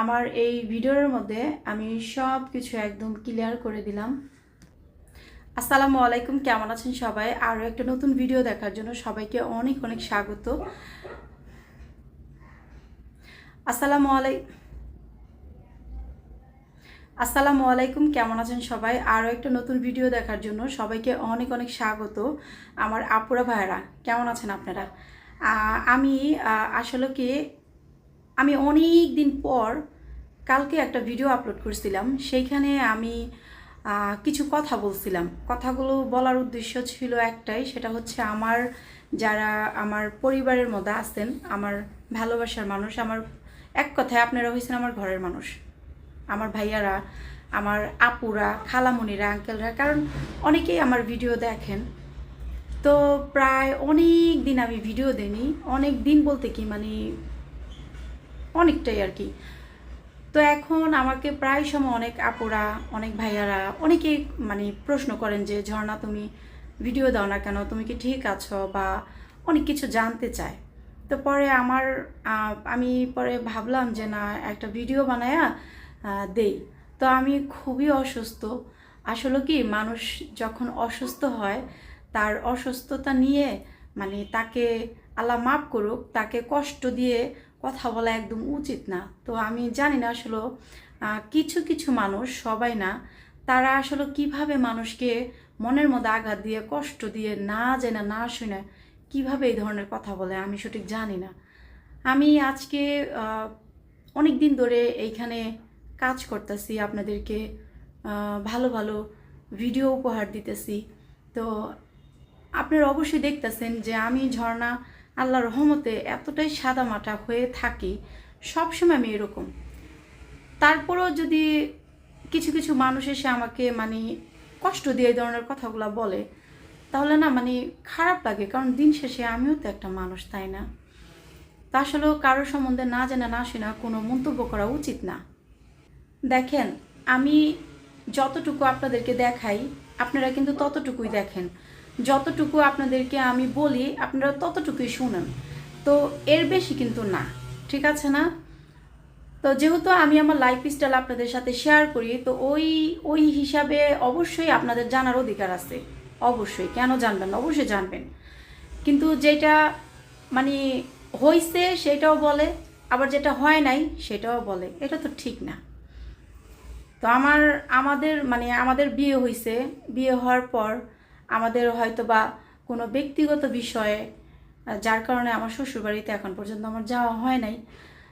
আমার এই ভিডিওর মধ্যে আমি সব কিছু একদম ক্লিয়ার করে দিলাম। আসসালামু আলাইকুম, কেমন আছেন সবাই? আরও একটা নতুন ভিডিও দেখার জন্য সবাইকে অনেক অনেক স্বাগত। আসসালামু আলাইকুম আসসালামু আলাইকুম, কেমন আছেন সবাই? আরও একটা নতুন ভিডিও দেখার জন্য সবাইকে অনেক অনেক স্বাগত। আমার আপুরা ভাইরা কেমন আছেন আপনারা? আমি আসলে কি আমি অনেক দিন পর কালকে একটা ভিডিও আপলোড করছিলাম। সেইখানে আমি কিছু কথা বলছিলাম। কথাগুলো বলার উদ্দেশ্য ছিল একটাই, সেটা হচ্ছে আমার যারা, আমার পরিবারের মধ্যে আছেন, আমার ভালোবাসার মানুষ, আমার, এক কথায় আপনারা হয়েছেন আমার ঘরের মানুষ। আমার ভাইয়ারা, আমার আপুরা খালামণিরা আঙ্কেলরা, কারণ অনেকেই আমার ভিডিও দেখেন। তো প্রায় অনেক দিন আমি ভিডিও দিইনি অনেক দিন বলতে কি মানে অনেকটাই আর কি। তো এখন আমাকে প্রায় সময় অনেক আপুরা, অনেক ভাইয়ারা অনেকেই মানে প্রশ্ন করেন যে, ঝর্ণা, তুমি ভিডিও দাও না কেন? তুমি কি ঠিক আছো? বা অনেক কিছু জানতে চায়। তো পরে আমার আমি পরে ভাবলাম যে, না, একটা ভিডিও বানায়া দেই। তো আমি খুবই অসুস্থ। আসলে কি, মানুষ যখন অসুস্থ হয়, তার অসুস্থতা নিয়ে মানে তাকে আল্লাহ মাফ করুক, তাকে কষ্ট দিয়ে কথা বলা একদম উচিত না। তো আমি জানি না আসলে কিছু কিছু মানুষ, সবাই না, তারা আসলে কীভাবে মানুষকে মনের মধ্যে আঘাত দিয়ে, কষ্ট দিয়ে, না জেনে, না শুনে কীভাবে এই ধরনের কথা বলে, আমি সঠিক জানি না। আমি আজকে অনেক দিন ধরে এইখানে কাজ করতেছি, আপনাদেরকে ভালো ভালো ভিডিও উপহার দিতেছি। তো আপনারা অবশ্যই দেখতেছেন যে আমি ঝর্ণা আল্লাহর রহমতে এতটাই সাদামাটা হয়ে থাকি, সবসময় আমি এরকম। তারপরেও যদি কিছু কিছু মানুষ এসে আমাকে মানে কষ্ট দিয়ে এই ধরনের কথাগুলো বলে, তাহলে না মানে খারাপ লাগে, কারণ দিন শেষে আমিও তো একটা মানুষ, তাই না? তা আসলেও কারোর সম্বন্ধে না জানা না শোনা কোনো মন্তব্য করা উচিত না। দেখেন, আমি যতটুকু আপনাদেরকে দেখাই, আপনারা কিন্তু ততটুকুই দেখেন। যতটুকু আপনাদেরকে আমি বলি, আপনারা ততটুকুই শুনেন। তো এর বেশি কিন্তু না, ঠিক আছে না? তো যেহেতু আমি আমার লাইফ স্টাইল আপনাদের সাথে শেয়ার করি, তো ওই ওই হিসাবে অবশ্যই আপনাদের জানার অধিকার আছে। অবশ্যই, কেন জানবেন অবশ্যই জানবেন। কিন্তু যেটা মানে হয়েছে সেটাও বলে, আবার যেটা হয় নাই সেটাও বলে। এটা তো ঠিক না। তো আমার, আমাদের মানে আমাদের বিয়ে হয়েছে বিয়ে হওয়ার পর আমাদের হয়তো বা কোনো ব্যক্তিগত বিষয়ে যার কারণে আমার শ্বশুরবাড়িতে এখন পর্যন্ত আমার যাওয়া হয় নাই।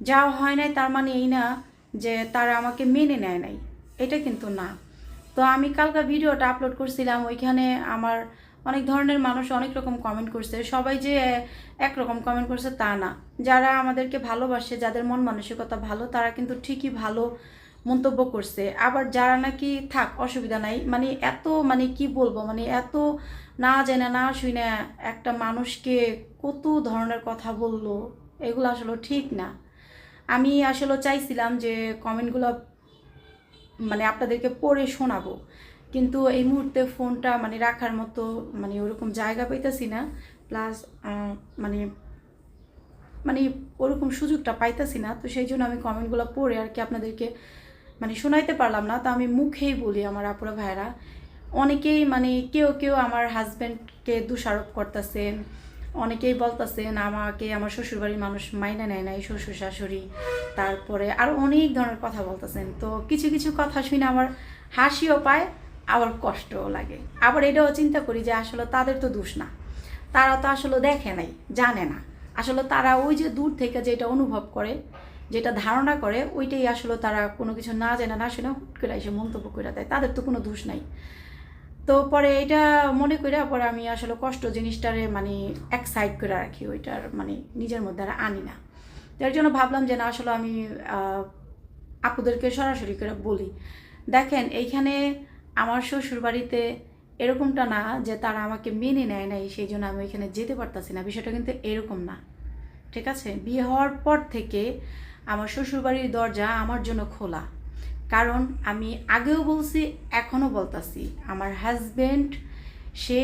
যাওয়া হয় নাই তার মানে এই না যে তারা আমাকে মেনে নেয় নাই। এটা কিন্তু না। তো আমি কালকা ভিডিওটা আপলোড করছিলাম, ওইখানে আমার অনেক ধরনের মানুষ অনেক রকম কমেন্ট করছে। সবাই যে একরকম কমেন্ট করছে তা না। যারা আমাদেরকে ভালোবাসে, যাদের মন মানসিকতা ভালো, তারা কিন্তু ঠিকই ভালো মন্তব্য করছে। আবার যারা নাকি থাক, অসুবিধা নাই। মানে এত মানে কি বলব মানে এত না জেনে না শুনে একটা মানুষকে কত ধরনের কথা বলল, এগুলো আসলে ঠিক না। আমি আসলে চাইছিলাম যে কমেন্টগুলো মানে আপনাদেরকে পড়ে শোনাবো। কিন্তু এই মুহূর্তে ফোনটা মানে রাখার মতো মানে ওরকম জায়গা পাইতেছি না। প্লাস মানে মানে ওরকম সুযোগটা পাইতেছি না। তো সেই জন্য আমি কমেন্টগুলো পড়ে আর কি আপনাদেরকে মানে শোনাইতে পারলাম না, তো আমি মুখেই বলি আমার আপুরা ভাইরা অনেকেই মানে কেউ কেউ আমার হাজব্যান্ডকে দোষারোপ করতেছেন, অনেকেই বলতেছেন আমাকে আমার শ্বশুরবাড়ির মানুষ মাইনা নেয় নাই, শ্বশুর শাশুড়ি। তারপরে আরও অনেক ধরনের কথা বলতেছেন। তো কিছু কিছু কথা শুনে আমার হাসিও পায়, আবার কষ্টও লাগে। আবার এটাও চিন্তা করি যে আসলে তাদের তো দোষ না। তারা তো আসলে দেখে নাই, জানে না। আসলে তারা ওই যে দূর থেকে যেটা অনুভব করে যেটা ধারণা করে, ওইটাই আসলে তারা কোনো কিছু না জানে, না শুনে হুট করে এসে মন্তব্য করে দেয়। তাদের তো কোনো দোষ নাই। তো পরে এটা মনে করে, পরে আমি আসলে কষ্ট জিনিসটারে মানে এক সাইড করে রাখি, ওইটার মানে নিজের মধ্যে আর আনি না। তার জন্য ভাবলাম যে না, আসলে আমি আপুদেরকে সরাসরি করে বলি। দেখেন, এইখানে আমার শ্বশুর বাড়িতে এরকমটা না যে তারা আমাকে মেনে নেয় নাই সেই জন্য আমি ওইখানে যেতে পারতাছি না। বিষয়টা কিন্তু এরকম না। ঠিক আছে? বিয়ে হওয়ার পর থেকে আমার শ্বশুরবাড়ির দরজা আমার জন্য খোলা। কারণ আমি আগেও বলছি এখনও বলতাছি, আমার হাজবেন্ড সে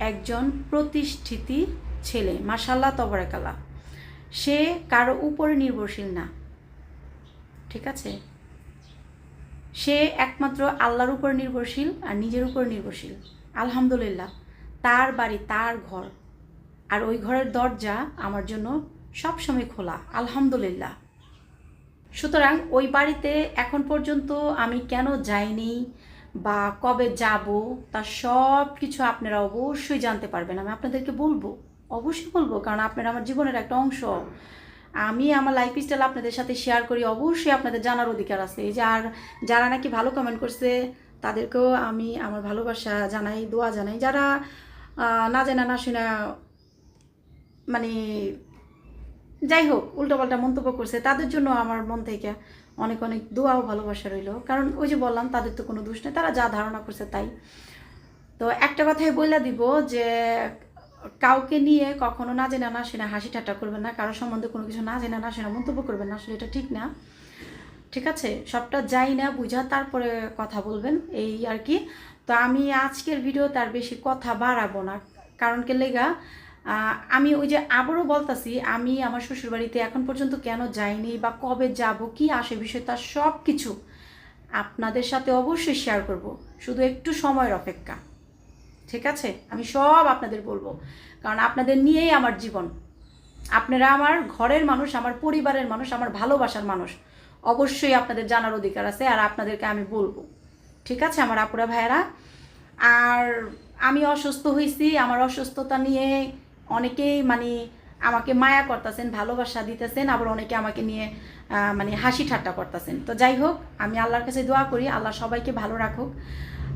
একজন প্রতিষ্ঠিত ছেলে মাসাল্লাহ তবরাকালা সে কারও উপরে নির্ভরশীল না। ঠিক আছে? সে একমাত্র আল্লাহর উপর নির্ভরশীল আর নিজের উপর নির্ভরশীল। আলহামদুলিল্লাহ, তার বাড়ি, তার ঘর। আর ওই ঘরের দরজা আমার জন্য সবসময় খোলা। আলহামদুলিল্লাহ। সুতরাং ওই বাড়িতে এখন পর্যন্ত আমি কেন যাইনি বা কবে যাব, তা সব কিছু আপনারা অবশ্যই জানতে পারবেন। আমি আপনাদেরকে বলব, অবশ্যই বলব, কারণ আপনারা আমার জীবনের একটা অংশ। আমি আমার লাইফ স্টাইল আপনাদের সাথে শেয়ার করি, অবশ্যই আপনাদের জানার অধিকার আছে। এই যে আর যারা নাকি ভালো কমেন্ট করছে, তাদেরকেও আমি আমার ভালোবাসা জানাই, দোয়া জানাই। যারা না জানা, না শোনা মানে যাই হোক, উল্টোপাল্টা মন্তব্য করছে। তাদের জন্য আমার মন থেকে অনেক অনেক দোয়া ও ভালোবাসা রইল। কারণ ওই যে বললাম, তাদের তো কোনো দোষ নেই, তারা যা ধারণা করছে তাই। তো একটা কথাই বলে দিব যে, কাউকে নিয়ে কখনো না জেনে না সেনা হাসি ঠাট্টা করবেন না কারোর সম্বন্ধে কোনো কিছু না জেনে না সেনা মন্তব্য করবেন না, আসলে এটা ঠিক না। ঠিক আছে? সবটা যাই না বুঝা, তারপরে কথা বলবেন, এই আর কি। তো আমি আজকের ভিডিও তার বেশি কথা বাড়াবো না, কারণ কে লেগা আমি ওই যে আবারও বলতাছি, আমি আমার শ্বশুরবাড়িতে এখন পর্যন্ত কেন যাইনি বা কবে যাব, কি আসে বিষয় তার সব কিছু আপনাদের সাথে অবশ্যই শেয়ার করব। শুধু একটু সময়ের অপেক্ষা, ঠিক আছে? আমি সব আপনাদের বলব, কারণ আপনাদের নিয়েই আমার জীবন। আপনারা আমার ঘরের মানুষ, আমার পরিবারের মানুষ, আমার ভালোবাসার মানুষ, অবশ্যই আপনাদের জানার অধিকার আছে আর আপনাদেরকে আমি বলব, ঠিক আছে আমার আপুরা ভাইয়েরা? আর আমি অসুস্থ হয়েছি আমার অসুস্থতা নিয়ে অনেকেই মানে আমাকে মায়া করতেছেন, ভালোবাসা দিতেছেন, আবার অনেকে আমাকে নিয়ে মানে হাসি ঠাট্টা করতেছেন। তো যাই হোক, আমি আল্লাহর কাছে দোয়া করি, আল্লাহ সবাইকে ভালো রাখুক।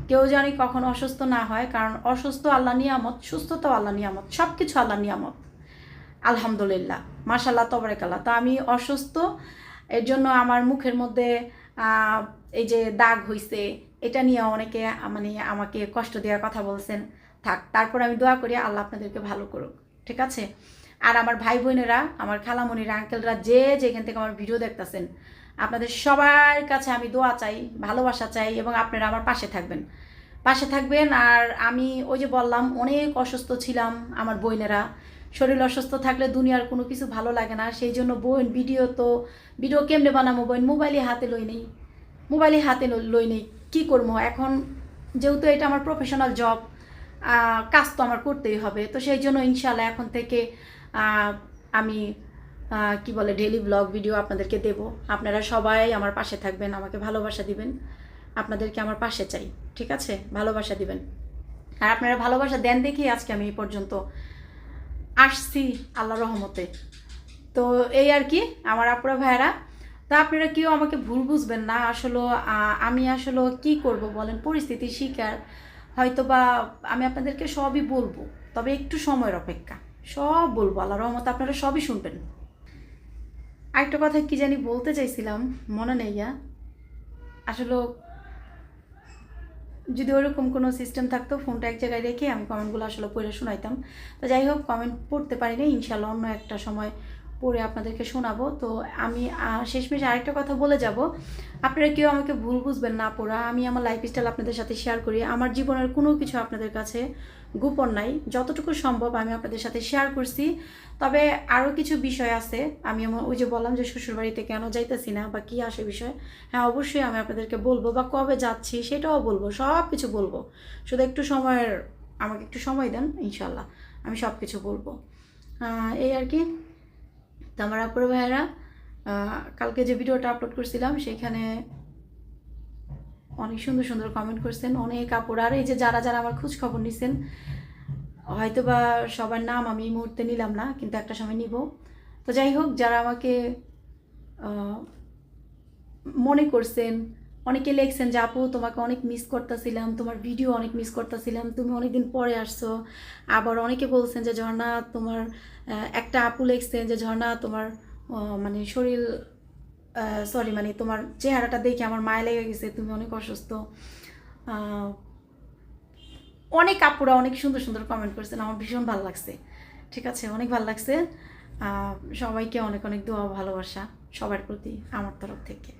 কেউ জানি কখনো অসুস্থ না হয়, কারণ অসুস্থ আল্লাহ নিয়ামত, সুস্থতাও আল্লাহ নিয়ামত সব কিছু আল্লাহ নিয়ামত। আলহামদুলিল্লাহ মাশাল্লাহ তবরেকাল্লাহ। তো আমি অসুস্থ, এর জন্য আমার মুখের মধ্যে এই যে দাগ হইছে, এটা নিয়ে অনেকে মানে আমাকে কষ্ট দেওয়ার কথা বলছেন। থাক, তারপর আমি দোয়া করি আল্লাহ আপনাদেরকে ভালো করুক, ঠিক আছে? আর আমার ভাই বোনেরা, আমার খালামণিরা আঙ্কেলরা যে যেখান থেকে আমার ভিডিও দেখতেছেন, আপনাদের সবার কাছে আমি দোয়া চাই, ভালোবাসা চাই এবং আপনারা আমার পাশে থাকবেন। পাশে থাকবেন আর আমি ওই যে বললাম, অনেক অসুস্থ ছিলাম আমার বোনেরা। শরীর অসুস্থ থাকলে দুনিয়ার কোনো কিছু ভালো লাগে না, সেই জন্য বোন, ভিডিও তো, ভিডিও কেমনে বানাবো বোন? মোবাইলে হাতে লই নেই মোবাইলে হাতে লই নেই, কী করব? এখন যেহেতু এটা আমার প্রফেশনাল জব কাজ তো আমার করতেই হবে। তো সেই জন্য ইনশাল্লাহ এখন থেকে আমি কি বলে ডেলি ব্লগ ভিডিও আপনাদেরকে দেব। আপনারা সবাই আমার পাশে থাকবেন, আমাকে ভালোবাসা দিবেন। আপনাদেরকে আমার পাশে চাই, ঠিক আছে? ভালোবাসা দিবেন। আর আপনারা ভালোবাসা দেন দেখি আজকে আমি এই পর্যন্ত আসছি আল্লাহ রহমতে। তো এই আর কি, আমার আপুরা ভাইয়েরা। তা আপনারা কেউ আমাকে ভুল বুঝবেন না, আসলে আমি আসলে কি করব বলেন? পরিস্থিতি শিকার। হয়তো বা আমি আপনাদেরকে সবই বলব, তবে একটু সময়ের অপেক্ষা। সব বলব, আল্লাহ রহমতে আপনারা সবই শুনবেন। আরেকটা কথা কি জানি বলতে চাইছিলাম, মনে নেই ইয়া। আসলে যদি ওরকম কোনো সিস্টেম থাকতো ফোনটা এক জায়গায় রেখে আমি কমেন্টগুলো আসলে পড়ে শোনাইতাম। তো যাই হোক কমেন্ট পড়তে পারিনি ইনশাল্লাহ অন্য একটা সময় পড়ে আপনাদেরকে শোনাবো। তো আমি শেষমেশ আরেকটা কথা বলে যাব। আপনারা কেউ আমাকে ভুল বুঝবেন না পড়া। আমি আমার লাইফ স্টাইল আপনাদের সাথে শেয়ার করি। আমার জীবনের কোনো কিছু আপনাদের কাছে গোপন নাই। যতটুকু সম্ভব আমি আপনাদের সাথে শেয়ার করছি। তবে আরও কিছু বিষয় আছে। আমি আমার, ওই যে বললাম যে শ্বশুরবাড়িতে কেন যাইতেছি না বা কী আসে বিষয়? হ্যাঁ অবশ্যই আমি আপনাদেরকে বলব বা কবে যাচ্ছি সেটাও বলব সব কিছু বলব। শুধু একটু সময়ের, আমাকে একটু সময় দেন ইনশাল্লাহ আমি সব কিছু বলব এই আর কি। আমার আপুর ভাইয়েরা কালকে যে ভিডিওটা আপলোড করছিলাম, সেখানে অনেক সুন্দর সুন্দর কমেন্ট করছেন। অনেক আপুর, আর এই যে যারা যারা আমার খোঁজ খবর নিছেন হয়তো বা সবার নাম আমি এই মুহূর্তে নিলাম না, কিন্তু একটা সময় নিব। তো যাই হোক, যারা আমাকে মনে করছেন অনেকে লিখছেন যে আপু, তোমাকে অনেক মিস করতেছিলাম, তোমার ভিডিও অনেক মিস করতেছিলাম, তুমি অনেকদিন পরে আসছো। আবার অনেকে বলছেন যে, ঝর্ণা, তোমার একটা আপু লিখছেন যে, ঝর্ণা, তোমার মানে শরীর সরি মানে তোমার চেহারাটা দেখে আমার মায়া লেগে গেছে, তুমি অনেক অসুস্থ। অনেক আপুরা অনেক সুন্দর সুন্দর কমেন্ট করছেন, আমার ভীষণ ভালো লাগছে। ঠিক আছে, অনেক ভালো লাগছে। সবাইকে অনেক অনেক দোয়া ভালোবাসা, সবার প্রতি আমার তরফ থেকে।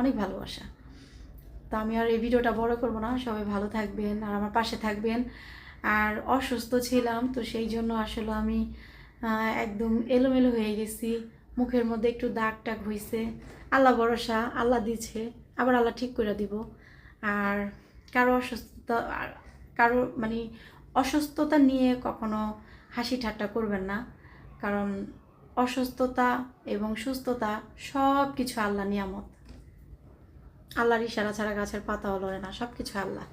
অনেক ভালোবাসা। তো আমি আর এই ভিডিওটা বড় করব না। সবাই ভালো থাকবেন আর আমার পাশে থাকবেন। আর অসুস্থ ছিলাম, তো সেই জন্য আসলে আমি একদম এলোমেলো হয়ে গেছি। মুখের মধ্যে একটু দাগ টাগ হয়েছে আল্লাহ ভরসা, আল্লাহ দিচ্ছে আবার আল্লাহ ঠিক করে দিব। আর কারও অসুস্থতা কারও মানে অসুস্থতা নিয়ে কখনো হাসি ঠাট্টা করবেন না। কারণ অসুস্থতা এবং সুস্থতা সব কিছু আল্লাহ নিয়ামত। আল্লাহর ইশারা ছাড়া গাছের পাতাও লড়ে না সব কিছু আল্লাহ।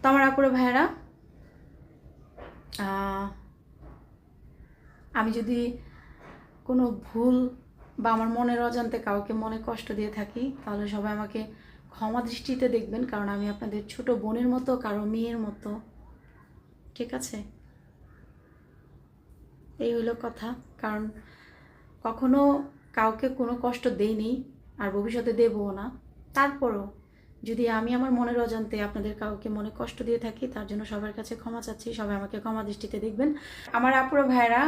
তো আমার আপুরে ভাইয়েরা আমি যদি কোনো ভুল বা আমার মনের অজান্তে কাউকে মনে কষ্ট দিয়ে থাকি, তাহলে সবাই আমাকে ক্ষমা দৃষ্টিতে দেখবেন, কারণ আমি আপনাদের ছোট বোনের মতো, কারও মেয়ের মতো। ঠিক আছে? এই হলো কথা, কারণ কখনো কাউকে কোনো কষ্ট দেইনি, আর ভবিষ্যতে দেবও না। তারপরও যদি আমি আমার মনের অজান্তে আপনাদের কাউকে মনে কষ্ট দিয়ে থাকি, তার জন্য সবার কাছে ক্ষমা চাচ্ছি, সবাই আমাকে ক্ষমা দৃষ্টিতে দেখবেন। আমার আপুরো ভাইরা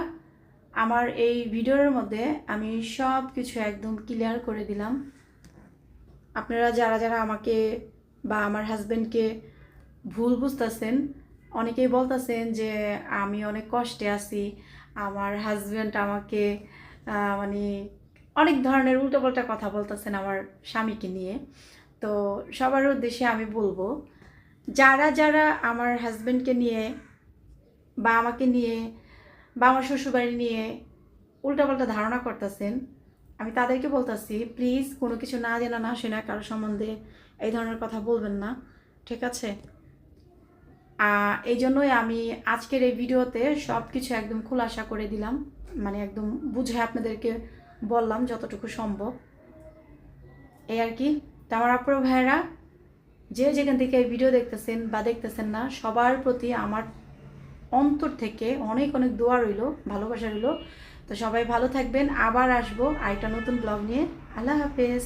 আমার এই ভিডিওর মধ্যে আমি সব কিছু একদম ক্লিয়ার করে দিলাম। আপনারা যারা যারা আমাকে বা আমার হাজব্যান্ডকে ভুল বুঝতেছেন, অনেকেই বলতেছেন যে আমি অনেক কষ্টে আছি, আমার হাজব্যান্ড আমাকে মানে অনেক ধরনের উল্টোপাল্টা কথা বলতেছেন আমার স্বামীকে নিয়ে। তো সবার উদ্দেশ্যে আমি বলব, যারা যারা আমার হাজব্যান্ডকে নিয়ে বা আমাকে নিয়ে বা আমার শ্বশুরবাড়ি নিয়ে উল্টাপাল্টা ধারণা করতেছেন, আমি তাদেরকে বলতেছি প্লিজ কোনো কিছু না জানা না শোনা কারও সম্বন্ধে এই ধরনের কথা বলবেন না। ঠিক আছে? এই জন্যই আমি আজকের এই ভিডিওতে সব কিছু একদম খোলাসা করে দিলাম। মানে একদম বুঝে আপনাদেরকে বললাম যতটুকু সম্ভব। এই আর কি। তো আমার আপুর ভাইয়েরা, যে যেখান থেকে এই ভিডিও দেখতেছেন বা দেখতেছেন না, সবার প্রতি আমার অন্তর থেকে অনেক অনেক দোয়া রইল, ভালোবাসা রইল। তো সবাই ভালো থাকবেন। আবার আসব আরেকটা নতুন ব্লগ নিয়ে। আল্লাহ হাফেজ।